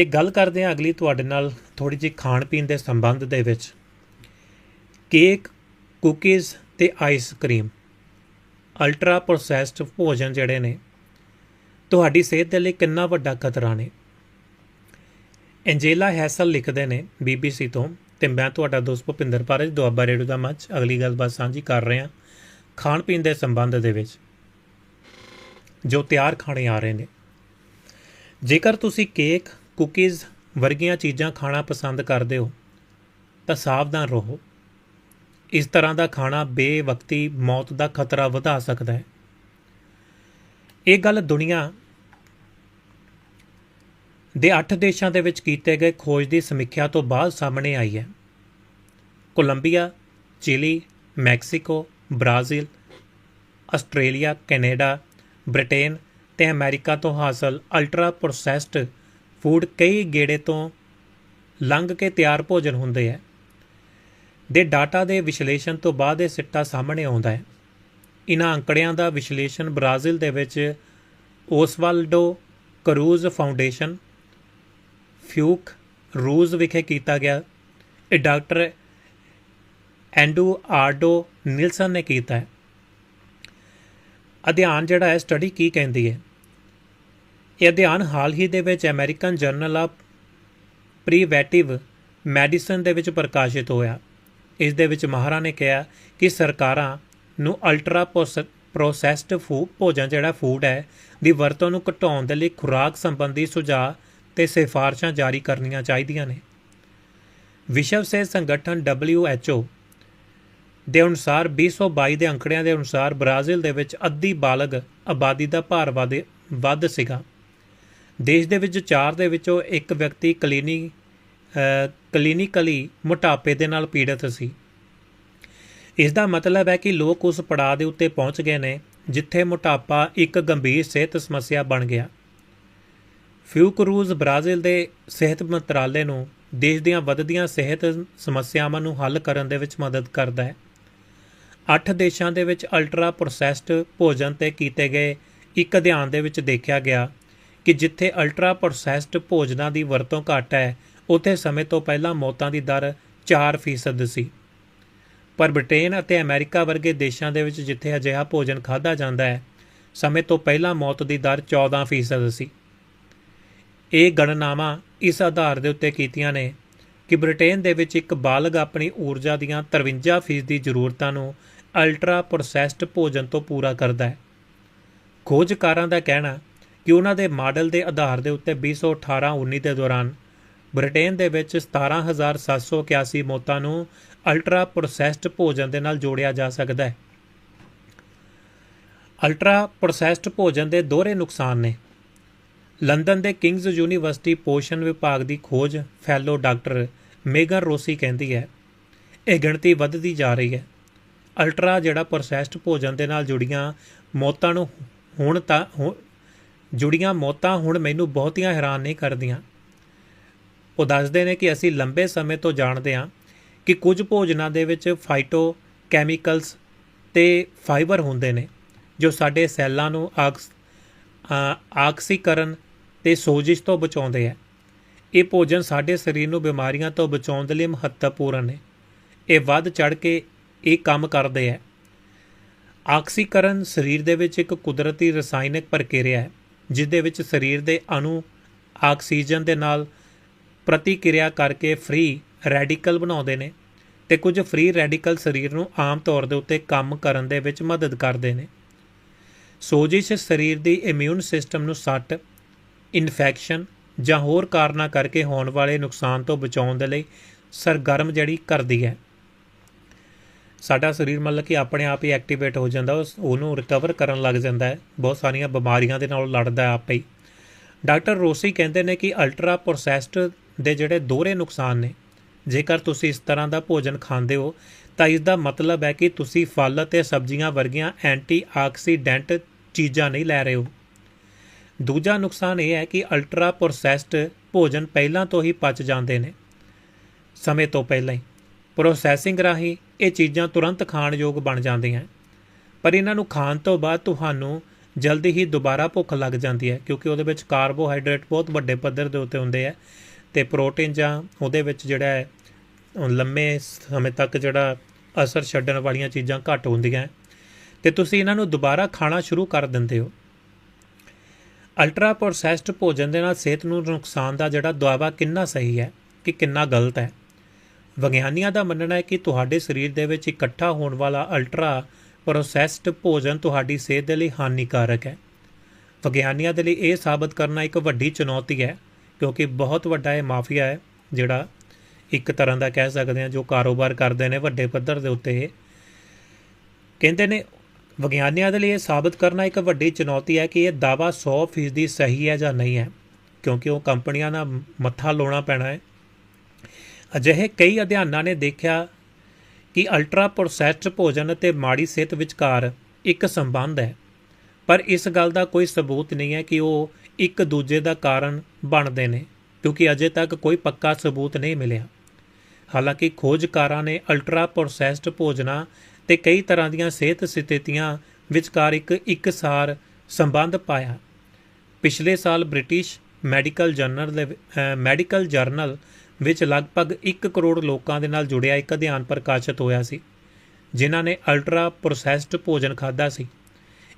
ਤੇ ਗੱਲ ਕਰਦੇ ਹਾਂ ਅਗਲੀ ਤੁਹਾਡੇ ਨਾਲ ਥੋੜੀ ਜਿਹੀ ਖਾਣ ਪੀਣ ਦੇ ਸੰਬੰਧ ਦੇ ਵਿੱਚ। ਕੇਕ, ਕੁਕੀਜ਼ ਤੇ ਆਈਸਕ੍ਰੀਮ ਅਲਟਰਾ ਪ੍ਰੋਸੈਸਡ ਭੋਜਨ ਜਿਹੜੇ ਨੇ, ਤੁਹਾਡੀ ਸਿਹਤ ਦੇ ਲਈ ਕਿੰਨਾ ਵੱਡਾ ਖਤਰਾ ਨੇ। ਐਂਜੇਲਾ ਹੈਸਲ ਲਿਖਦੇ ਨੇ BBC ਤੋਂ, ਤੇ ਮੈਂ ਤੁਹਾਡਾ ਦੋਸਤ ਭੁਪਿੰਦਰ ਪਾਰਜ ਦੁਆਬਾ ਰੇਡੀਓ ਦਾ ਮੰਚ, ਅਗਲੀ ਗੱਲਬਾਤ ਸਾਂਝੀ ਕਰ ਰਹੇ ਹਾਂ ਖਾਣ ਪੀਣ ਦੇ ਸੰਬੰਧ ਦੇ ਵਿੱਚ, ਜੋ ਤਿਆਰ ਖਾਣੇ ਆ ਰਹੇ ਨੇ। ਜੇਕਰ ਤੁਸੀਂ ਕੇਕ ਕੁਕੀਜ਼ ਵਰਗੀਆਂ ਚੀਜ਼ਾਂ ਖਾਣਾ ਪਸੰਦ ਕਰਦੇ ਹੋ, ਤਾਂ ਸਾਵਧਾਨ ਰਹੋ। ਇਸ ਤਰ੍ਹਾਂ ਦਾ ਖਾਣਾ ਬੇਵਕਤੀ ਮੌਤ ਦਾ ਖਤਰਾ ਵਧਾ ਸਕਦਾ ਹੈ। ਇਹ ਗੱਲ ਦੁਨੀਆ ਦੇ 8 ਦੇਸ਼ਾਂ ਦੇ ਵਿੱਚ ਕੀਤੇ ਗਏ ਖੋਜ ਦੀ ਸਮੀਖਿਆ ਤੋਂ ਬਾਅਦ ਸਾਹਮਣੇ ਆਈ ਹੈ। Colombia, Chile, Mexico, Brazil, Australia, Canada, Britain ਤੇ ਅਮਰੀਕਾ ਤੋਂ ਹਾਸਲ ਅਲਟਰਾ ਪ੍ਰੋਸੈਸਡ ਫੂਡ ਕਈ ਗੇੜੇ ਤੋਂ ਲੰਘ ਕੇ ਤਿਆਰ ਭੋਜਨ ਹੁੰਦੇ ਹੈ ਦੇ ਡਾਟਾ ਦੇ ਵਿਸ਼ਲੇਸ਼ਣ ਤੋਂ ਬਾਅਦ ਇਹ ਸਿੱਟਾ ਸਾਹਮਣੇ ਆਉਂਦਾ ਹੈ ਇਨ੍ਹਾਂ ਅੰਕੜਿਆਂ ਦਾ ਵਿਸ਼ਲੇਸ਼ਣ ਬ੍ਰਾਜ਼ੀਲ ਦੇ ਵਿੱਚ Oswaldo Cruz foundation, Fiocruz ਵਿਖੇ ਕੀਤਾ ਗਿਆ। ਇਹ ਡਾਕਟਰ ਐਂਡੂ ਆਰਡੋ ਨਿਲਸਨ ਨੇ ਕੀਤਾ ਹੈ ਅਧਿਐਨ ਜਿਹੜਾ ਹੈ ਸਟੱਡੀ ਕੀ ਕਹਿੰਦੀ ਹੈ ਇਹ ਅਧਿਐਨ ਹਾਲ ਹੀ ਦੇ ਵਿੱਚ American journal of preventive medicine ਦੇ ਵਿੱਚ ਪ੍ਰਕਾਸ਼ਿਤ ਹੋਇਆ। ਇਸ ਦੇ ਵਿੱਚ ਮਾਹਰਾਂ ਨੇ ਕਿਹਾ ਕਿ ਸਰਕਾਰਾਂ ਨੂੰ ਅਲਟਰਾ ਪ੍ਰੋਸੈਸਡ ਫੂਡ ਭੋਜਨ ਜਿਹੜਾ ਫੂਡ ਹੈ, ਦੀ ਵਰਤੋਂ ਨੂੰ ਘਟਾਉਣ ਦੇ ਲਈ ਖੁਰਾਕ ਸੰਬੰਧੀ ਸੁਝਾਅ ਤੇ ਸਿਫਾਰਸ਼ਾਂ ਜਾਰੀ ਕਰਨੀਆਂ ਚਾਹੀਦੀਆਂ ਨੇ। ਵਿਸ਼ਵ ਸਿਹਤ ਸੰਗਠਨ WHO ਦੇ ਅਨੁਸਾਰ 2022 ਦੇ ਅੰਕੜਿਆਂ ਦੇ ਅਨੁਸਾਰ ਬ੍ਰਾਜ਼ੀਲ ਦੇ ਵਿੱਚ ਅੱਧੀ ਬਾਲਗ ਆਬਾਦੀ ਦਾ ਭਾਰ ਵਾਦੇ ਵੱਧ ਸੀਗਾ। ਦੇਸ਼ ਦੇ ਵਿੱਚ ਚਾਰ ਦੇ ਵਿੱਚੋਂ ਇੱਕ ਵਿਅਕਤੀ ਕਲੀਨੀ ਕਲੀਨਿਕਲੀ ਮੋਟਾਪੇ ਦੇ ਨਾਲ ਪੀੜਤ ਸੀ। ਇਸ ਦਾ ਮਤਲਬ ਹੈ ਕਿ ਲੋਕ ਉਸ ਪੜਾਅ ਦੇ ਉੱਤੇ ਪਹੁੰਚ ਗਏ ਨੇ, ਜਿੱਥੇ ਮੋਟਾਪਾ ਇੱਕ ਗੰਭੀਰ ਸਿਹਤ ਸਮੱਸਿਆ ਬਣ ਗਿਆ। ਫਿਊਕਰੂਜ਼ ਬ੍ਰਾਜ਼ੀਲ ਦੇ ਸਿਹਤ ਮੰਤਰਾਲੇ ਨੂੰ ਦੇਸ਼ ਦੀਆਂ ਵੱਧਦੀਆਂ ਸਿਹਤ ਸਮੱਸਿਆਵਾਂ ਨੂੰ ਹੱਲ ਕਰਨ ਦੇ ਵਿੱਚ ਮਦਦ ਕਰਦਾ ਹੈ। 8 ਦੇਸ਼ਾਂ ਦੇ ਵਿੱਚ ਅਲਟਰਾ ਪ੍ਰੋਸੈਸਡ ਭੋਜਨ ਤੇ ਕੀਤੇ ਗਏ ਇੱਕ ਅਧਿਐਨ ਦੇ ਵਿੱਚ ਦੇਖਿਆ ਗਿਆ ਕਿ ਜਿੱਥੇ ਅਲਟਰਾ ਪ੍ਰੋਸੈਸਡ ਭੋਜਨਾਂ ਦੀ ਵਰਤੋਂ ਘੱਟ ਹੈ, ਉੱਥੇ ਸਮੇਂ ਤੋਂ ਪਹਿਲਾਂ ਮੌਤਾਂ ਦੀ ਦਰ 4% ਸੀ। ਪਰ ਬ੍ਰਿਟੇਨ ਅਤੇ ਅਮਰੀਕਾ ਵਰਗੇ ਦੇਸ਼ਾਂ ਦੇ ਵਿੱਚ ਜਿੱਥੇ ਅਜਿਹਾ ਭੋਜਨ ਖਾਧਾ ਜਾਂਦਾ ਹੈ, ਸਮੇਂ ਤੋਂ ਪਹਿਲਾਂ ਮੌਤ ਦੀ ਦਰ 14% ਸੀ। ਇਹ ਗਣਨਾਵਾਂ ਇਸ ਆਧਾਰ ਦੇ ਉੱਤੇ ਕੀਤੀਆਂ ਨੇ ਕਿ ਬ੍ਰਿਟੇਨ ਦੇ ਵਿੱਚ ਇੱਕ ਬਾਲਗ ਆਪਣੀ ਊਰਜਾ ਦੀਆਂ 53% ਦੀ ਜ਼ਰੂਰਤਾਂ ਨੂੰ ਅਲਟਰਾ ਪ੍ਰੋਸੈਸਡ ਭੋਜਨ ਤੋਂ ਪੂਰਾ ਕਰਦਾ ਹੈ। ਖੋਜਕਾਰਾਂ ਦਾ ਕਹਿਣਾ ਕਿ ਉਹਨਾਂ ਦੇ ਮਾਡਲ ਦੇ ਆਧਾਰ ਦੇ ਉੱਤੇ 2018-19 ਦੇ ਦੌਰਾਨ ਬ੍ਰਿਟੇਨ ਦੇ ਵਿੱਚ 17781 ਮੌਤਾਂ ਨੂੰ ਅਲਟਰਾ ਪ੍ਰੋਸੈਸਡ ਭੋਜਨ ਦੇ ਨਾਲ ਜੋੜਿਆ ਜਾ ਸਕਦਾ ਹੈ। ਅਲਟਰਾ ਪ੍ਰੋਸੈਸਡ ਭੋਜਨ ਦੇ ਦੋਹਰੇ ਨੁਕਸਾਨ ਨੇ। ਲੰਡਨ ਦੇ ਕਿੰਗਜ਼ ਯੂਨੀਵਰਸਿਟੀ ਪੋਸ਼ਣ ਵਿਭਾਗ ਦੀ ਖੋਜ ਫੈਲੋ ਡਾਕਟਰ ਮੇਗਨ ਰੋਸੀ ਕਹਿੰਦੀ ਹੈ, ਇਹ ਗਿਣਤੀ ਵੱਧਦੀ ਜਾ ਰਹੀ ਹੈ। ਅਲਟਰਾ ਜਿਹੜਾ ਪ੍ਰੋਸੈਸਡ ਭੋਜਨ ਦੇ ਨਾਲ ਜੁੜੀਆਂ ਮੌਤਾਂ ਨੂੰ ਹੁਣ ਤਾਂ ਜੁੜੀਆਂ ਮੌਤਾਂ ਹੁਣ ਮੈਨੂੰ ਬਹੁਤੀਆਂ ਹੈਰਾਨ ਨਹੀਂ ਕਰਦੀਆਂ। ਉਹ ਦੱਸਦੇ ਨੇ ਕਿ ਅਸੀਂ ਲੰਬੇ ਸਮੇਂ ਤੋਂ ਜਾਣਦੇ ਹਾਂ ਕਿ ਕੁਝ ਭੋਜਨਾਂ ਦੇ ਵਿੱਚ ਫਾਈਟੋ ਕੈਮੀਕਲਸ ਤੇ ਫਾਈਬਰ ਹੁੰਦੇ ਨੇ, ਜੋ ਸਾਡੇ ਸੈੱਲਾਂ ਨੂੰ ਆਕਸ ਆਕਸੀਕਰਨ ਤੇ ਸੋਜਿਸ਼ ਤੋਂ ਬਚਾਉਂਦੇ ਆ ਇਹ ਭੋਜਨ ਸਾਡੇ ਸਰੀਰ ਨੂੰ ਬਿਮਾਰੀਆਂ ਤੋਂ ਬਚਾਉਣ ਦੇ ਲਈ ਮਹੱਤਵਪੂਰਨ ਨੇ। ਇਹ ਵੱਧ ਚੜ ਕੇ ਇਹ ਕੰਮ ਕਰਦੇ ਆ ਆਕਸੀਕਰਨ ਸਰੀਰ ਦੇ ਵਿੱਚ ਇੱਕ ਕੁਦਰਤੀ ਰਸਾਇਣਿਕ ਪ੍ਰਕਿਰਿਆ ਹੈ। ਜਿਸ ਦੇ ਵਿੱਚ ਸਰੀਰ ਦੇ ਅਣੂ ਆਕਸੀਜਨ ਦੇ ਨਾਲ ਪ੍ਰਤੀਕਿਰਿਆ ਕਰਕੇ ਫ੍ਰੀ ਰੈਡੀਕਲ ਬਣਾਉਂਦੇ ਨੇ ਤੇ ਕੁਝ ਫ੍ਰੀ ਰੈਡੀਕਲ ਸਰੀਰ ਨੂੰ ਆਮ ਤੌਰ ਦੇ ਉੱਤੇ ਕੰਮ ਕਰਨ ਦੇ ਵਿੱਚ ਮਦਦ ਕਰਦੇ ਨੇ। ਸੋਜਿਸ਼ ਸਰੀਰ ਦੀ ਇਮਿਊਨ ਸਿਸਟਮ ਨੂੰ ਸੱਟ ਇਨਫੈਕਸ਼ਨ ਜਾਂ ਹੋਰ ਕਾਰਨਾਂ ਕਰਕੇ ਹੋਣ ਵਾਲੇ ਨੁਕਸਾਨ ਤੋਂ ਬਚਾਉਣ ਦੇ ਲਈ ਸਰਗਰਮ ਜਿਹੜੀ ਕਰਦੀ ਹੈ। ਸਾਡਾ ਸਰੀਰ ਮਤਲਬ ਕਿ ਆਪਣੇ ਆਪ ਹੀ ਐਕਟੀਵੇਟ ਹੋ ਜਾਂਦਾ, ਉਸ ਉਹਨੂੰ ਰਿਕਵਰ ਕਰਨ ਲੱਗ ਜਾਂਦਾ ਹੈ। ਬਹੁਤ ਸਾਰੀਆਂ ਬਿਮਾਰੀਆਂ ਦੇ ਨਾਲ ਲੜਦਾ ਹੈ ਆਪੇ ਹੀ। ਡਾਕਟਰ ਰੋਸੀ ਕਹਿੰਦੇ ਨੇ ਕਿ ਅਲਟਰਾ ਪ੍ਰੋਸੈਸਡ ਦੇ ਜਿਹੜੇ ਦੋਹਰੇ ਨੁਕਸਾਨ ਨੇ, ਜੇਕਰ ਤੁਸੀਂ ਇਸ ਤਰ੍ਹਾਂ ਦਾ ਭੋਜਨ ਖਾਂਦੇ ਹੋ, ਤਾਂ ਇਸ ਦਾ ਮਤਲਬ ਹੈ ਕਿ ਤੁਸੀਂ ਫਲ ਅਤੇ ਸਬਜ਼ੀਆਂ ਵਰਗੀਆਂ ਐਂਟੀ ਆਕਸੀਡੈਂਟ ਚੀਜ਼ਾਂ ਨਹੀਂ ਲੈ ਰਹੇ ਹੋ। ਦੂਜਾ ਨੁਕਸਾਨ ਇਹ ਹੈ ਕਿ ਅਲਟਰਾ ਪ੍ਰੋਸੈਸਡ ਭੋਜਨ ਪਹਿਲਾਂ ਤੋਂ ਹੀ ਪਚ ਜਾਂਦੇ ਨੇ, ਸਮੇਂ ਤੋਂ ਪਹਿਲਾਂ ਹੀ। ਪ੍ਰੋਸੈਸਿੰਗ ਰਾਹੀਂ ਇਹ ਚੀਜ਼ਾਂ ਤੁਰੰਤ ਖਾਣ ਯੋਗ ਬਣ ਜਾਂਦੀਆਂ। ਪਰ ਇਹਨਾਂ ਨੂੰ ਖਾਣ ਤੋਂ ਬਾਅਦ ਤੁਹਾਨੂੰ ਜਲਦੀ ਹੀ ਦੁਬਾਰਾ ਭੁੱਖ ਲੱਗ ਜਾਂਦੀ ਹੈ, ਕਿਉਂਕਿ ਉਹਦੇ ਵਿੱਚ ਕਾਰਬੋਹਾਈਡਰੇਟ ਬਹੁਤ ਵੱਡੇ ਪੱਧਰ ਦੇ ਉੱਤੇ ਹੁੰਦੇ ਆ ਤੇ ਪ੍ਰੋਟੀਨ ਜਾਂ ਉਹਦੇ ਵਿੱਚ ਜਿਹੜਾ ਹੈ ਲੰਮੇ ਸਮੇਂ ਤੱਕ ਜਿਹੜਾ ਅਸਰ ਛੱਡਣ ਵਾਲੀਆਂ ਚੀਜ਼ਾਂ ਘੱਟ ਹੁੰਦੀਆਂ। ਹੈ ਤੇ ਤੁਸੀਂ ਇਹਨਾਂ ਨੂੰ ਦੁਬਾਰਾ ਖਾਣਾ ਸ਼ੁਰੂ ਕਰ ਦਿੰਦੇ ਹੋ। ਅਲਟਰਾ ਪ੍ਰੋਸੈਸਡ ਭੋਜਨ ਦੇ ਨਾਲ ਸਿਹਤ ਨੂੰ ਨੁਕਸਾਨ ਦਾ ਜਿਹੜਾ ਦਾਅਵਾ ਕਿੰਨਾ ਸਹੀ ਹੈ, ਕਿ ਕਿੰਨਾ ਗਲਤ ਹੈ। ਵਿਗਿਆਨੀਆਂ ਦਾ ਮੰਨਣਾ ਹੈ ਕਿ ਤੁਹਾਡੇ ਸਰੀਰ ਦੇ ਵਿੱਚ ਇਕੱਠਾ ਹੋਣ ਵਾਲਾ ਅਲਟਰਾ ਪ੍ਰੋਸੈਸਡ ਭੋਜਨ ਤੁਹਾਡੀ ਸਿਹਤ ਦੇ ਲਈ ਹਾਨੀਕਾਰਕ ਹੈ। ਵਿਗਿਆਨੀਆਂ ਦੇ ਲਈ ਇਹ ਸਾਬਤ ਕਰਨਾ ਇੱਕ ਵੱਡੀ ਚੁਣੌਤੀ ਹੈ, ਕਿਉਂਕਿ ਬਹੁਤ ਵੱਡਾ ਇਹ ਮਾਫੀਆ ਹੈ, ਜਿਹੜਾ ਇੱਕ ਤਰ੍ਹਾਂ ਦਾ ਕਹਿ ਸਕਦੇ ਹਾਂ ਜੋ ਕਾਰੋਬਾਰ ਕਰਦੇ ਨੇ ਵੱਡੇ ਪੱਧਰ ਦੇ ਉੱਤੇ। ਇਹ ਕਹਿੰਦੇ ਨੇ, ਵਿਗਿਆਨੀਆਂ ਦੇ ਲਈ ਇਹ ਸਾਬਤ ਕਰਨਾ ਇੱਕ ਵੱਡੀ ਚੁਣੌਤੀ ਹੈ ਕਿ ਇਹ ਦਾਵਾ 100% ਸਹੀ ਹੈ ਜਾਂ ਨਹੀਂ ਹੈ, ਕਿਉਂਕਿ ਉਹ ਕੰਪਨੀਆਂ ਨਾਲ ਮੱਥਾ ਲਾਉਣਾ ਪੈਣਾ ਹੈ। ਅਜਿਹੇ ਕਈ ਅਧਿਐਨਾਂ ਨੇ ਦੇਖਿਆ ਕਿ ਅਲਟਰਾ ਪ੍ਰੋਸੈਸਡ ਭੋਜਨ ਅਤੇ ਮਾੜੀ ਸਿਹਤ ਵਿਚਕਾਰ ਇੱਕ ਸੰਬੰਧ ਹੈ। ਪਰ ਇਸ ਗੱਲ ਦਾ ਕੋਈ ਸਬੂਤ ਨਹੀਂ ਹੈ ਕਿ ਉਹ ਇੱਕ ਦੂਜੇ ਦਾ ਕਾਰਨ ਬਣਦੇ ਨੇ, ਕਿਉਂਕਿ ਅਜੇ ਤੱਕ ਕੋਈ ਪੱਕਾ ਸਬੂਤ ਨਹੀਂ ਮਿਲਿਆ। ਹਾਲਾਂਕਿ ਖੋਜਕਾਰਾਂ ਨੇ ਅਲਟਰਾ ਪ੍ਰੋਸੈਸਡ ਭੋਜਨਾਂ ਤੇ ਕਈ ਤਰ੍ਹਾਂ ਦੀਆਂ ਸਿਹਤ ਸਥਿਤੀਆਂ ਵਿਚਕਾਰ ਇੱਕ ਇੱਕਸਾਰ ਸੰਬੰਧ ਪਾਇਆ। ਪਿਛਲੇ ਸਾਲ ਬ੍ਰਿਟਿਸ਼ ਮੈਡੀਕਲ ਜਰਨਲ ਦੇ ਮੈਡੀਕਲ ਜਰਨਲ ਵਿੱਚ ਲਗਭਗ 1 ਕਰੋੜ ਲੋਕਾਂ ਦੇ ਨਾਲ ਜੁੜਿਆ ਇੱਕ ਅਧਿਐਨ ਪ੍ਰਕਾਸ਼ਿਤ ਹੋਇਆ ਸੀ, ਜਿਨ੍ਹਾਂ ਨੇ ਅਲਟਰਾ ਪ੍ਰੋਸੈਸਡ ਭੋਜਨ ਖਾਦਾ ਸੀ।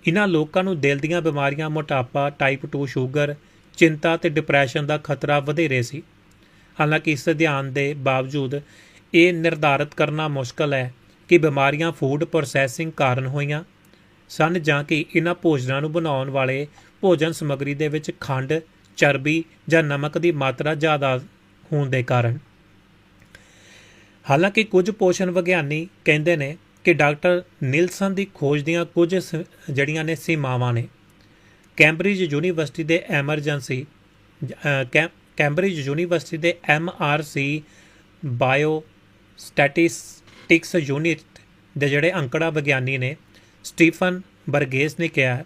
ਇਹਨਾਂ ਲੋਕਾਂ ਨੂੰ ਦਿਲ ਦੀਆਂ ਬਿਮਾਰੀਆਂ, ਮੋਟਾਪਾ ਟਾਈਪ 2 ਸ਼ੂਗਰ ਚਿੰਤਾ ਤੇ ਡਿਪਰੈਸ਼ਨ ਦਾ ਖਤਰਾ ਵਧੇਰੇ ਸੀ। ਹਾਲਾਂਕਿ ਇਸ ਅਧਿਐਨ ਦੇ ਬਾਵਜੂਦ ਇਹ ਨਿਰਧਾਰਤ ਕਰਨਾ ਮੁਸ਼ਕਲ ਹੈ ਕਿ ਬਿਮਾਰੀਆਂ ਫੂਡ ਪ੍ਰੋਸੈਸਿੰਗ ਕਾਰਨ ਹੋਈਆਂ ਸਨ ਜਾਂ ਕਿ ਇਹਨਾਂ ਭੋਜਨਾਂ ਨੂੰ ਬਣਾਉਣ ਵਾਲੇ ਭੋਜਨ ਸਮੱਗਰੀ ਦੇ ਵਿੱਚ ਖੰਡ, ਚਰਬੀ ਜਾਂ ਨਮਕ ਦੀ ਮਾਤਰਾ ਜ਼ਿਆਦਾ ਹੋਣ ਦੇ ਕਾਰਨ। ਹਾਲਾਂਕਿ ਕੁਝ ਪੋਸ਼ਣ ਵਿਗਿਆਨੀ ਕਹਿੰਦੇ ਨੇ ਕਿ ਡਾਕਟਰ ਨਿਲਸਨ ਦੀ ਖੋਜ ਦੀਆਂ ਕੁਝ ਸ- ਜਿਹੜੀਆਂ ਨੇ ਸੀਮਾਵਾਂ ਨੇ। ਕੈਂਬਰਿਜ ਯੂਨੀਵਰਸਿਟੀ ਦੇ ਐਮਰਜੈਂਸੀ ਕੈਂ- ਕੈਂਬਰਿਜ ਯੂਨੀਵਰਸਿਟੀ ਦੇ ਐਮਆਰਸੀ ਬਾਇਓ ਸਟੈਟਿਸਟਿਕਸ ਯੂਨਿਟ ਦੇ ਜਿਹੜੇ ਅੰਕੜਾ ਵਿਗਿਆਨੀ ਨੇ, ਸਟੀਫਨ ਬਰਗੇਸ ਨੇ ਕਿਹਾ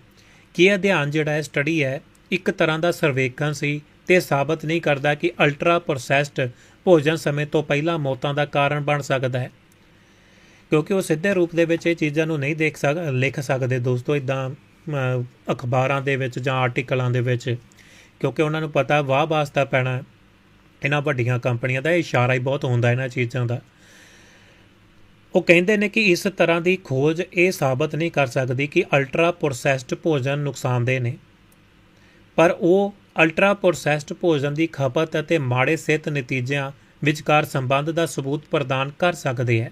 ਕਿ ਇਹ ਅਧਿਐਨ ਜਿਹੜਾ ਹੈ, ਸਟੱਡੀ ਹੈ, ਇੱਕ ਤਰ੍ਹਾਂ ਦਾ ਸਰਵੇਖਣ ਸੀ ਤੇ ਸਾਬਤ ਨਹੀਂ ਕਰਦਾ ਕਿ ਅਲਟਰਾ ਪ੍ਰੋਸੈਸਡ ਭੋਜਨ ਸਮੇਂ ਤੋਂ ਪਹਿਲਾਂ ਮੌਤਾਂ ਦਾ ਕਾਰਨ ਬਣ ਸਕਦਾ ਹੈ। ਕਿਉਂਕਿ ਉਹ ਸਿੱਧੇ ਰੂਪ ਦੇ ਵਿੱਚ ਇਹ ਚੀਜ਼ਾਂ ਨੂੰ ਨਹੀਂ ਦੇਖ ਸਕ, ਲਿਖ ਸਕਦੇ ਦੋਸਤੋ ਇਦਾਂ ਅਖਬਾਰਾਂ ਦੇ ਵਿੱਚ ਜਾਂ ਆਰਟੀਕਲਾਂ ਦੇ ਵਿੱਚ। ਕਿਉਂਕਿ ਉਹਨਾਂ ਨੂੰ ਪਤਾ ਵਾਹ ਵਾਸਤਾ ਪੈਣਾ ਇਹਨਾਂ ਵੱਡੀਆਂ ਕੰਪਨੀਆਂ ਦਾ ਇਹ ਇਸ਼ਾਰਾ ਹੀ ਬਹੁਤ ਹੁੰਦਾ ਇਹਨਾਂ ਚੀਜ਼ਾਂ ਦਾ। ਉਹ ਕਹਿੰਦੇ ਨੇ ਕਿ ਇਸ ਤਰ੍ਹਾਂ ਦੀ ਖੋਜ ਇਹ ਸਾਬਤ ਨਹੀਂ ਕਰ ਸਕਦੀ ਕਿ ਅਲਟਰਾ ਪ੍ਰੋਸੈਸਡ ਭੋਜਨ ਨੁਕਸਾਨਦੇਹ ਨੇ। ਪਰ ਉਹ ਅਲਟਰਾ ਪ੍ਰੋਸੈਸਡ ਭੋਜਨ ਦੀ ਖਪਤ ਅਤੇ ਮਾੜੇ ਸਿਹਤ ਨਤੀਜਿਆਂ ਵਿਚਕਾਰ ਸੰਬੰਧ ਦਾ ਸਬੂਤ ਪ੍ਰਦਾਨ ਕਰ ਸਕਦੇ ਹੈ।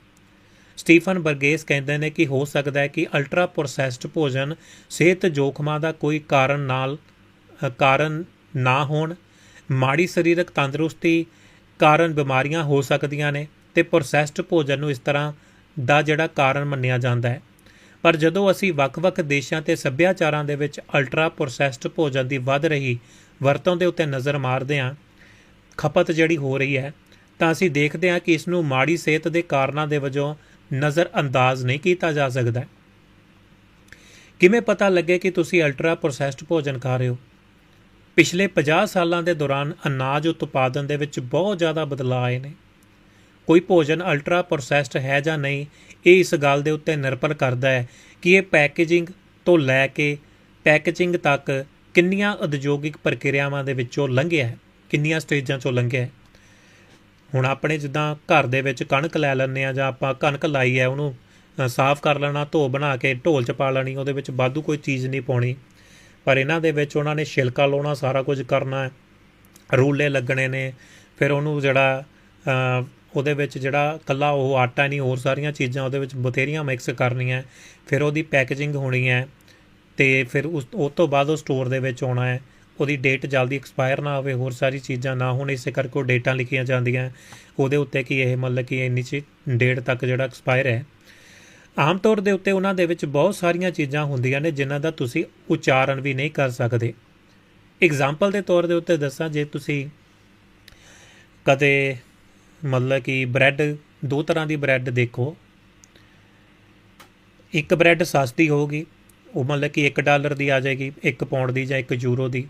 ਸਟੀਫਨ ਬਰਗੇਸ ਕਹਿੰਦੇ ਨੇ ਕਿ ਹੋ ਸਕਦਾ ਹੈ ਕਿ ਅਲਟਰਾ ਪ੍ਰੋਸੈਸਡ ਭੋਜਨ ਸਿਹਤ ਜੋਖਮਾਂ ਦਾ ਕੋਈ ਕਾਰਨ ਨਾਲ ਕਾਰਨ ਨਾ ਹੋਣ, ਮਾੜੀ ਸਰੀਰਕ ਤੰਦਰੁਸਤੀ ਕਾਰਨ ਬਿਮਾਰੀਆਂ ਹੋ ਸਕਦੀਆਂ ਨੇ ਤੇ ਪ੍ਰੋਸੈਸਡ ਭੋਜਨ ਨੂੰ ਇਸ ਤਰ੍ਹਾਂ ਦਾ ਜਿਹੜਾ ਕਾਰਨ ਮੰਨਿਆ ਜਾਂਦਾ ਹੈ। ਪਰ ਜਦੋਂ ਅਸੀਂ ਵੱਖ-ਵੱਖ ਦੇਸ਼ਾਂ ਤੇ ਸੱਭਿਆਚਾਰਾਂ ਦੇ ਵਿੱਚ ਅਲਟਰਾ ਪ੍ਰੋਸੈਸਡ ਭੋਜਨ ਦੀ ਵੱਧ ਰਹੀ ਵਰਤੋਂ ਦੇ ਉੱਤੇ ਨਜ਼ਰ ਮਾਰਦੇ ਹਾਂ, ਖਪਤ ਜਿਹੜੀ ਹੋ ਰਹੀ ਹੈ, ਤਾਂ ਅਸੀਂ ਦੇਖਦੇ ਹਾਂ ਕਿ ਇਸ ਨੂੰ ਮਾੜੀ ਸਿਹਤ ਦੇ ਕਾਰਨਾਂ ਦੇ ਵਜੋਂ ਨਜ਼ਰ ਅੰਦਾਜ਼ ਨਹੀਂ ਕੀਤਾ ਜਾ ਸਕਦਾ। ਕਿਵੇਂ ਪਤਾ ਲੱਗੇ ਕਿ ਤੁਸੀਂ ਅਲਟਰਾ ਪ੍ਰੋਸੈਸਡ ਭੋਜਨ ਖਾ ਰਹੇ ਹੋ? ਪਿਛਲੇ 50 ਸਾਲਾਂ ਦੇ ਦੌਰਾਨ ਅਨਾਜ ਉਤਪਾਦਨ ਦੇ ਵਿੱਚ ਬਹੁਤ ਜ਼ਿਆਦਾ ਬਦਲਾਅ ਆਏ ਨੇ। ਕੋਈ ਭੋਜਨ ਅਲਟਰਾ ਪ੍ਰੋਸੈਸਡ ਹੈ ਜਾਂ ਨਹੀਂ, ਇਹ ਇਸ ਗੱਲ ਦੇ ਉੱਤੇ ਨਿਰਭਰ ਕਰਦਾ ਹੈ ਕਿ ਇਹ ਪੈਕੇਜਿੰਗ ਤੋਂ ਲੈ ਕੇ ਪੈਕੇਜਿੰਗ ਤੱਕ ਕਿੰਨੀਆਂ ਉਦਯੋਗਿਕ ਪ੍ਰਕਿਰਿਆਵਾਂ ਦੇ ਵਿੱਚੋਂ ਲੰਘਿਆ ਹੈ? ਕਿੰਨੀਆਂ ਸਟੇਜਾਂ ਚੋਂ ਲੰਘਿਆ ਹੈ? ਹੁਣ ਆਪਣੇ ਜਿੱਦਾਂ ਘਰ ਦੇ ਵਿੱਚ ਕਣਕ ਲੈ ਲੈਂਦੇ ਆ ਜਾਂ ਆਪਾਂ ਕਣਕ ਲਾਈ ਹੈ, ਉਹਨੂੰ ਸਾਫ਼ ਕਰ ਲੈਣਾ, ਧੋ ਬਣਾ ਕੇ ਢੋਲ 'ਚ ਪਾ ਲੈਣੀ, ਉਹਦੇ ਵਿੱਚ ਵਾਧੂ ਕੋਈ ਚੀਜ਼ ਨਹੀਂ ਪਾਉਣੀ। ਪਰ ਇਹਨਾਂ ਦੇ ਵਿੱਚ ਉਹਨਾਂ ਨੇ ਛਿਲਕਾ ਲਾਉਣਾ, ਸਾਰਾ ਕੁਝ ਕਰਨਾ ਰੂਲੇ ਲੱਗਣੇ ਨੇ, ਫਿਰ ਉਹਨੂੰ ਜਿਹੜਾ ਉਹਦੇ ਵਿੱਚ ਜਿਹੜਾ ਕੱਲਾ ਉਹ ਆਟਾ ਨਹੀਂ, ਹੋਰ ਸਾਰੀਆਂ ਚੀਜ਼ਾਂ ਉਹਦੇ ਵਿੱਚ ਬਥੇਰੀਆਂ ਮਿਕਸ ਕਰਨੀਆਂ, ਫਿਰ ਉਹਦੀ ਪੈਕੇਜਿੰਗ ਹੋਣੀ ਹੈ। ਤੇ ਫਿਰ ਉਸ ਉਹ ਤੋਂ ਬਾਅਦ ਉਹ ਸਟੋਰ ਦੇ ਵਿੱਚ ਆਉਣਾ ਹੈ। ਉਹਦੀ ਡੇਟ ਜਲਦੀ ਐਕਸਪਾਇਰ ਨਾ ਹੋਵੇ, ਹੋਰ ਸਾਰੀ ਚੀਜ਼ਾਂ ਨਾ ਹੋਣ, ਇਸੇ ਕਰਕੇ ਉਹ ਡੇਟਾਂ ਲਿਖੀਆਂ ਜਾਂਦੀਆਂ। ਉਹਦੇ ਉੱਤੇ ਕਿ ਇਹ ਮਤਲਬ ਕਿ ਇੰਨੀ ਚੀ ਡੇਟ ਤੱਕ ਜਿਹੜਾ ਐਕਸਪਾਇਰ ਹੈ। ਆਮ ਤੌਰ ਦੇ ਉੱਤੇ ਉਹਨਾਂ ਦੇ ਵਿੱਚ ਬਹੁਤ ਸਾਰੀਆਂ ਚੀਜ਼ਾਂ ਹੁੰਦੀਆਂ ਨੇ ਜਿਨ੍ਹਾਂ ਦਾ ਤੁਸੀਂ ਉਚਾਰਨ ਵੀ ਨਹੀਂ ਕਰ ਸਕਦੇ। ਐਗਜ਼ਾਮਪਲ ਦੇ ਤੌਰ ਦੇ ਉੱਤੇ ਦੱਸਾਂ, ਜੇ ਤੁਸੀਂ ਕਦੇ ਮਤਲਬ ਕਿ ਬ੍ਰੈਡ ਦੋ ਤਰ੍ਹਾਂ ਦੀ ਬ੍ਰੈਡ ਦੇਖੋ। ਇੱਕ ਬ੍ਰੈਡ ਸਸਤੀ ਹੋਊਗੀ ਉਹ ਮਤਲਬ ਕਿ 1 ਡਾਲਰ ਦੀ ਆ ਜਾਏਗੀ 1 ਪਾਉਂਡ ਦੀ ਜਾਂ 1 ਯੂਰੋ ਦੀ।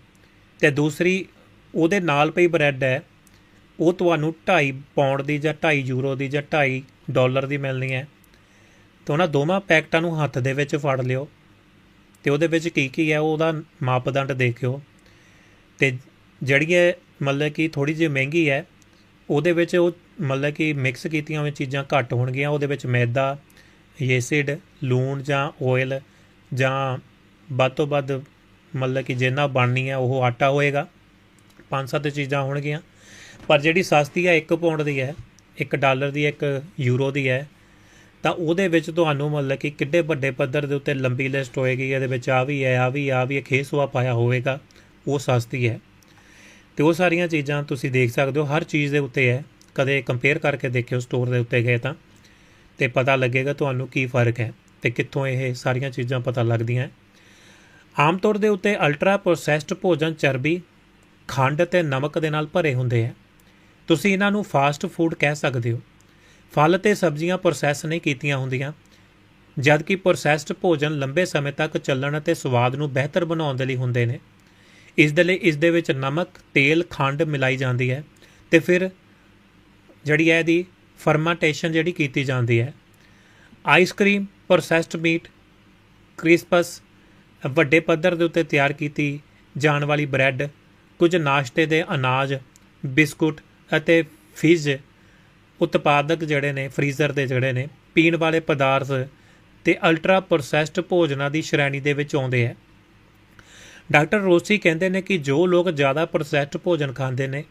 ਤੇ ਦੂਸਰੀ, ਉਹਦੇ ਨਾਲ ਪਈ ਬ੍ਰੈਡ ਹੈ, ਉਹ ਤੁਹਾਨੂੰ 2.5 ਪਾਉਂਡ ਦੀ ਜਾਂ 2.5 ਯੂਰੋ ਦੀ ਜਾਂ 2.5 ਡਾਲਰ ਦੀ ਮਿਲਣੀ ਹੈ। ਤਾਂ ਉਹਨਾਂ ਦੋਵਾਂ ਪੈਕਟਾਂ ਨੂੰ ਹੱਥ ਦੇ ਵਿੱਚ ਫੜ ਲਿਓ ਤੇ ਉਹਦੇ ਵਿੱਚ ਕੀ ਕੀ ਹੈ, ਉਹਦਾ ਮਾਪਦੰਡ ਦੇਖਿਓ। ਤੇ ਜਿਹੜੀ ਹੈ ਮਤਲਬ ਕਿ ਥੋੜੀ ਜਿਹੀ ਮਹਿੰਗੀ ਹੈ, ਉਹਦੇ ਵਿੱਚ ਉਹ ਮਤਲਬ ਕਿ ਮਿਕਸ ਕੀਤੀਆਂ ਹੋਈਆਂ ਚੀਜ਼ਾਂ ਘੱਟ ਹੋਣਗੀਆਂ। ਉਹਦੇ ਵਿੱਚ ਮੈਦਾ ਏਸਿਡ ਲੂਣ ਜਾਂ ਆਇਲ ਜਾਂ ਵੱਧ ਤੋਂ ਵੱਧ ਮਤਲਬ ਕਿ ਜਿੰਨਾ ਬਣਨੀ ਹੈ ਉਹ ਆਟਾ ਹੋਏਗਾ। ਪੰਜ ਸੱਤ ਚੀਜ਼ਾਂ ਹੋਣਗੀਆਂ। ਪਰ ਜਿਹੜੀ ਸਸਤੀ ਹੈ 1 ਪਾਉਂਡ ਦੀ ਹੈ 1 ਡਾਲਰ ਦੀ ਹੈ 1 ਯੂਰੋ ਦੀ ਹੈ ਤਾਂ ਉਹਦੇ ਵਿੱਚ ਤੁਹਾਨੂੰ ਮਤਲਬ ਕਿ ਕਿੱਡੇ ਵੱਡੇ ਪੱਧਰ ਦੇ ਉੱਤੇ ਲੰਬੀ ਲਿਸਟ ਹੋਏਗੀ। ਇਹਦੇ ਵਿੱਚ ਆ ਵੀ ਹੈ ਆ ਵੀ ਆ ਵੀ ਹੈ, ਖੇਸਵਾ ਪਾਇਆ ਹੋਵੇਗਾ ਉਹ ਸਸਤੀ ਹੈ ਤੇ ਉਹ ਸਾਰੀਆਂ ਚੀਜ਼ਾਂ ਤੁਸੀਂ ਦੇਖ ਸਕਦੇ ਹੋ। ਹਰ ਚੀਜ਼ ਦੇ ਉੱਤੇ ਹੈ ਕਦੇ ਕੰਪੇਅਰ ਕਰਕੇ ਦੇਖਿਓ ਸਟੋਰ ਦੇ ਉੱਤੇ ਗਏ ਤਾਂ। ਤੇ ਪਤਾ ਲੱਗੇਗਾ ਤੁਹਾਨੂੰ ਕੀ ਫ਼ਰਕ ਹੈ। ਤੇ ਕਿੱਥੋਂ ਇਹ ਸਾਰੀਆਂ ਚੀਜ਼ਾਂ ਪਤਾ ਲੱਗਦੀਆਂ। ਆਮ ਤੌਰ ਦੇ ਉੱਤੇ ਅਲਟਰਾ ਪ੍ਰੋਸੈਸਡ ਭੋਜਨ ਚਰਬੀ ਖੰਡ ਤੇ ਨਮਕ ਦੇ ਨਾਲ ਭਰੇ ਹੁੰਦੇ ਆ। ਤੁਸੀਂ ਇਹਨਾਂ ਨੂੰ ਫਾਸਟ ਫੂਡ ਕਹਿ ਸਕਦੇ ਹੋ। ਫਲ ਤੇ ਸਬਜ਼ੀਆਂ ਪ੍ਰੋਸੈਸ ਨਹੀਂ ਕੀਤੀਆਂ ਹੁੰਦੀਆਂ। ਜਦਕਿ ਪ੍ਰੋਸੈਸਡ ਭੋਜਨ ਲੰਬੇ ਸਮੇਂ ਤੱਕ ਚੱਲਣ ਅਤੇ ਸਵਾਦ ਨੂੰ ਬਿਹਤਰ ਬਣਾਉਣ ਦੇ ਲਈ ਹੁੰਦੇ ਨੇ। ਇਸ ਦੇ ਲਈ ਇਸ ਦੇ ਵਿੱਚ ਨਮਕ, ਤੇਲ, ਖੰਡ ਮਿਲਾਈ ਜਾਂਦੀ ਹੈ ਤੇ ਫਿਰ ਜਿਹੜੀ ਹੈ ਇਹਦੀ ਫਰਮਾਂਟੇਸ਼ਨ ਜਿਹੜੀ ਕੀਤੀ ਜਾਂਦੀ ਹੈ। ਆਈਸਕ੍ਰੀਮ ਪ੍ਰੋਸੈਸਡ ਮੀਟ, ਕ੍ਰਿਸਪਸ, ਵੱਡੇ ਪੱਧਰ ਦੇ ਉੱਤੇ ਤਿਆਰ ਕੀਤੀ ਜਾਣ ਵਾਲੀ ਬ੍ਰੈਡ, ਕੁਝ ਨਾਸ਼ਤੇ ਦੇ ਅਨਾਜ, ਬਿਸਕੁਟ ਅਤੇ ਫਿਜ਼ ਉਤਪਾਦਕ ਜਿਹੜੇ ਨੇ, ਫਰੀਜ਼ਰ ਦੇ ਜਿਹੜੇ ਨੇ, ਪੀਣ ਵਾਲੇ ਪਦਾਰਥ ਤੇ ਅਲਟਰਾ ਪ੍ਰੋਸੈਸਡ ਭੋਜਨਾਂ ਦੀ ਸ਼੍ਰੇਣੀ ਦੇ ਵਿੱਚ ਆਉਂਦੇ ਹੈ ਡਾਕਟਰ ਰੋਸੀ ਕਹਿੰਦੇ ਨੇ ਕਿ ਜੋ ਲੋਕ ਜ਼ਿਆਦਾ ਪ੍ਰੋਸੈਸਡ ਭੋਜਨ ਖਾਂਦੇ ਨੇ,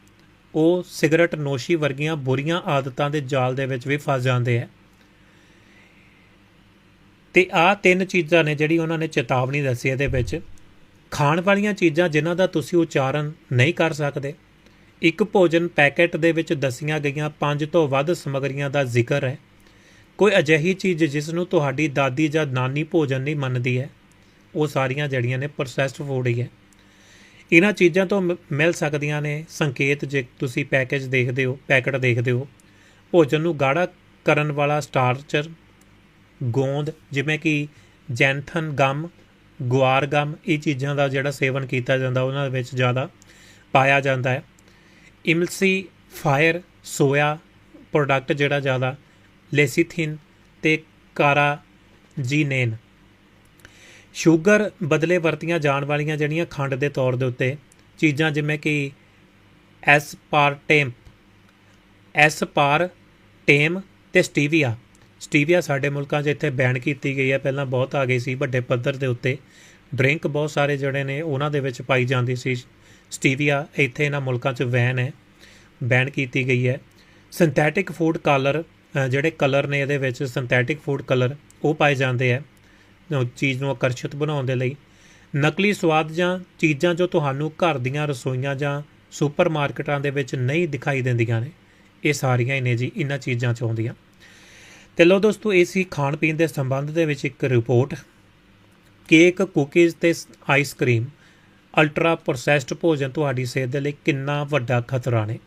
ਉਹ ਸਿਗਰਟ ਨੋਸ਼ੀ ਵਰਗੀਆਂ ਬੁਰੀਆਂ ਆਦਤਾਂ ਦੇ ਜਾਲ ਦੇ ਵਿੱਚ ਵੀ ਫਸ ਜਾਂਦੇ ਹੈ ਤੇ ਆ ਤਿੰਨ ਚੀਜ਼ਾਂ ਨੇ ਜਿਹੜੀ ਉਹਨਾਂ ਨੇ ਚੇਤਾਵਨੀ ਦੱਸੀ ਇਹਦੇ ਵਿੱਚ। ਖਾਣ ਵਾਲੀਆਂ ਚੀਜ਼ਾਂ ਜਿਨ੍ਹਾਂ ਦਾ ਤੁਸੀਂ ਉਚਾਰਨ ਨਹੀਂ ਕਰ ਸਕਦੇ। ਇੱਕ ਭੋਜਨ ਪੈਕੇਟ ਦੇ ਵਿੱਚ ਦੱਸੀਆਂ ਗਈਆਂ ਪੰਜ ਤੋਂ ਵੱਧ ਸਮਗਰੀਆਂ ਦਾ ਜ਼ਿਕਰ ਹੈ। ਕੋਈ ਅਜਿਹੀ ਚੀਜ਼ ਜਿਸ ਨੂੰ ਤੁਹਾਡੀ ਦਾਦੀ ਜਾਂ ਨਾਨੀ ਭੋਜਨ ਨਹੀਂ ਮੰਨਦੀ ਹੈ। ਉਹ ਸਾਰੀਆਂ ਜੜੀਆਂ ਨੇ ਪ੍ਰੋਸੈਸਡ ਫੂਡ ਹੀ ਹੈ। ਇਹਨਾਂ ਚੀਜ਼ਾਂ ਤੋਂ ਮ- ਮਿਲ ਸਕਦੀਆਂ ਨੇ ਸੰਕੇਤ ਜੇ ਤੁਸੀਂ ਪੈਕੇਜ ਦੇਖਦੇ ਹੋ, ਪੈਕਟ ਦੇਖਦੇ ਹੋ। ਭੋਜਨ ਨੂੰ ਗਾੜਾ ਕਰਨ ਵਾਲਾ ਸਟਾਰਚਰ ਗੋਂਦ, ਜਿਵੇਂ ਕਿ ਜੈਂਥਨ ਗਮ, ਗੁਆਰ ਗਮ, ਇਹ ਚੀਜ਼ਾਂ ਦਾ ਜਿਹੜਾ ਸੇਵਨ ਕੀਤਾ ਜਾਂਦਾ, ਉਹਨਾਂ ਦੇ ਵਿੱਚ ਜ਼ਿਆਦਾ ਪਾਇਆ ਜਾਂਦਾ ਹੈ। ਇਮਲਸੀ ਫਾਇਰ, ਸੋਇਆ ਪ੍ਰੋਡਕਟ ਜਿਹੜਾ ਜ਼ਿਆਦਾ, ਲੈਸੀਥਿਨ ਤੇ ਕਾਰਾ ਜੀਨੇਨ ਸ਼ੂਗਰ ਬਦਲੇ ਵਰਤੀਆਂ ਜਾਣ ਵਾਲੀਆਂ ਜਿਹੜੀਆਂ ਖੰਡ ਦੇ ਤੌਰ ਦੇ ਉੱਤੇ ਚੀਜ਼ਾਂ, ਜਿਵੇਂ ਕਿ ਐਸਪਾਰਟੇਮ ਐਸਪਾਰਟੇਮ ਤੇ ਸਟੀਵੀਆ। ਸਟੀਵੀਆ ਸਾਡੇ ਮੁਲਕਾਂ 'ਚ ਇੱਥੇ ਬੈਨ ਕੀਤੀ ਗਈ ਹੈ। ਪਹਿਲਾਂ ਬਹੁਤ ਆ ਗਈ ਸੀ, ਵੱਡੇ ਪੱਧਰ ਦੇ ਉੱਤੇ। ਡਰਿੰਕ ਬਹੁਤ ਸਾਰੇ ਜਿਹੜੇ ਨੇ, ਉਹਨਾਂ ਦੇ ਵਿੱਚ ਪਾਈ ਜਾਂਦੀ ਸੀ। ਸਟੀਵੀਆ ਇੱਥੇ ਇਹਨਾਂ ਮੁਲਕਾਂ 'ਚ ਵੈਨ ਹੈ, ਬੈਨ ਕੀਤੀ ਗਈ ਹੈ। ਸਿੰਥੈਟਿਕ ਫੂਡ ਕਲਰ ਜਿਹੜੇ ਕਲਰ ਨੇ ਇਹਦੇ ਵਿੱਚ ਸਿੰਥੈਟਿਕ ਫੂਡ ਕਲਰ ਉਹ ਪਾਏ ਜਾਂਦੇ ਆ ਚੀਜ਼ ਨੂੰ ਆਕਰਸ਼ਿਤ ਬਣਾਉਣ ਦੇ ਲਈ। ਨਕਲੀ ਸਵਾਦ ਜਾਂ ਚੀਜ਼ਾਂ ਜੋ ਤੁਹਾਨੂੰ ਘਰ ਦੀਆਂ ਰਸੋਈਆਂ ਜਾਂ ਸੁਪਰਮਾਰਕਟਾਂ ਦੇ ਵਿੱਚ ਨਹੀਂ ਦਿਖਾਈ ਦਿੰਦੀਆਂ ਨੇ, ਇਹ ਸਾਰੀਆਂ ਹੀ ਨੇ ਜੀ, ਇਹਨਾਂ ਚੀਜ਼ਾਂ 'ਚ ਆਉਂਦੀਆਂ। ਤੇ ਲੋ ਦੋਸਤੋ, ਇਹ ਸੀ ਖਾਣ ਪੀਣ ਦੇ ਸੰਬੰਧ ਦੇ ਵਿੱਚ ਇੱਕ ਰਿਪੋਰਟ। ਕੇਕ, ਕੁਕੀਜ਼ ਤੇ ਆਈਸਕ੍ਰੀਮ ਅਲਟਰਾ ਪ੍ਰੋਸੈਸਡ ਭੋਜਨ ਤੁਹਾਡੀ ਸਿਹਤ ਦੇ ਲਈ ਕਿੰਨਾ ਵੱਡਾ ਖਤਰਾ ਨੇ।